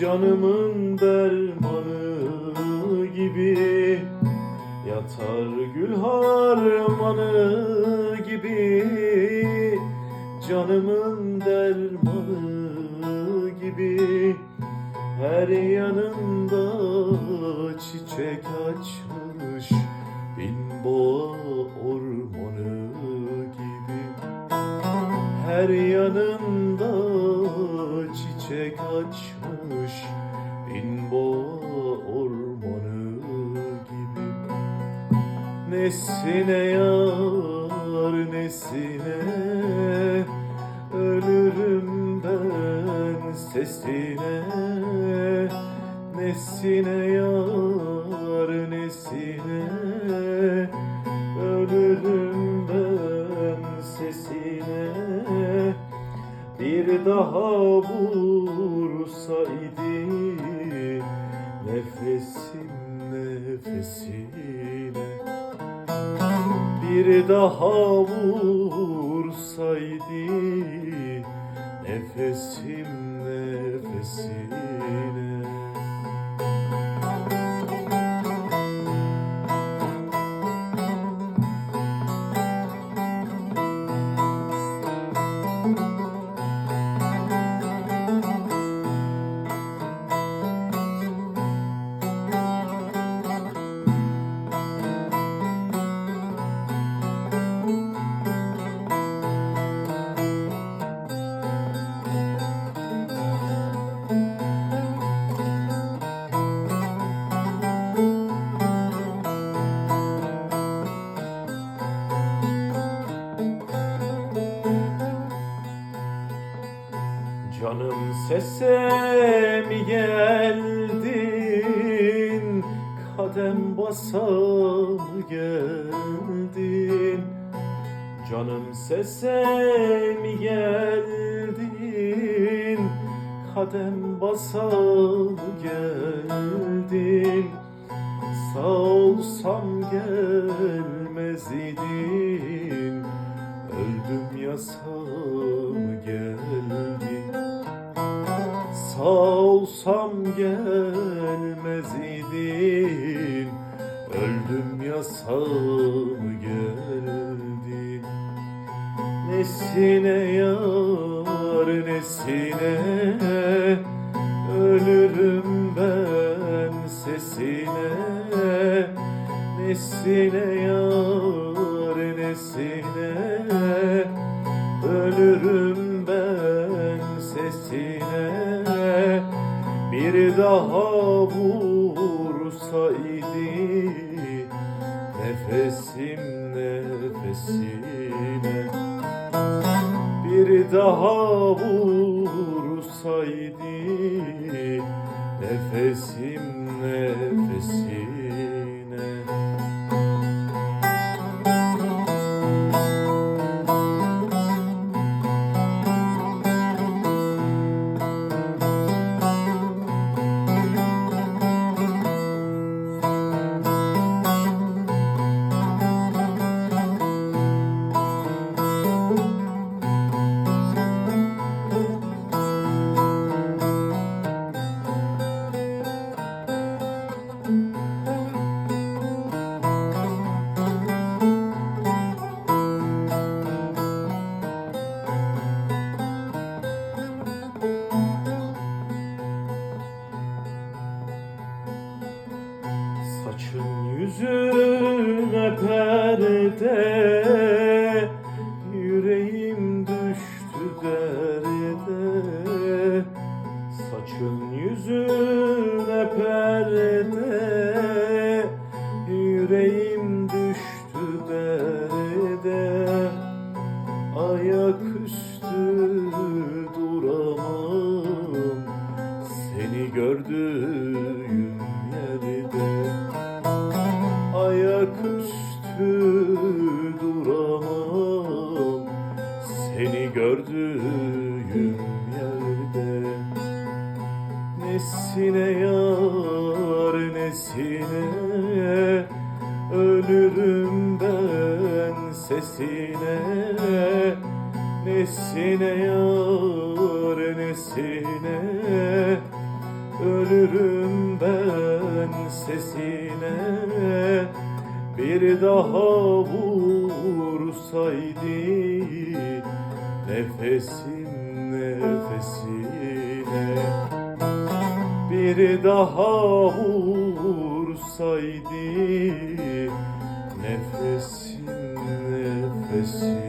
Canımın dermanı gibi Yatar gül harmanı gibi. Canımın dermanı gibi Her yanında çiçek açmış Bin boğa ormanı gibi. Her yanında çiçek açmış Nesine yar nesine Ölürüm ben sesine. Nesine yar nesine Ölürüm ben sesine. Bir daha vursaydı Nefesim nefesine bir daha vursaydı nefesim nefesine Canım sese geldin Kadem basa mı geldin. Canım sese geldin Kadem basa mı geldin. Sağ olsam gelmez idin Öldüm yasam geldin olsam gelmez idin Öldüm yasam geldin Nesine yar nesine Ölürüm ben sesine. Nesine yar nesine Ölürüm Bir daha vursaydı Nefesim nefesine. Bir daha vursaydı Nefesim nefesine Yüreğim düştü derde. Ayaküstü duramam. Seni gördüğüm yerde. Ayaküstü duramam. Seni gördüğüm yerde. Nesine yar nesine Ölürüm ben sesine. Nesine yar nesine? Ölürüm ben sesine. Bir daha vursaydı Nefesim nefesine. Bir daha vursaydı Nefesim nefesine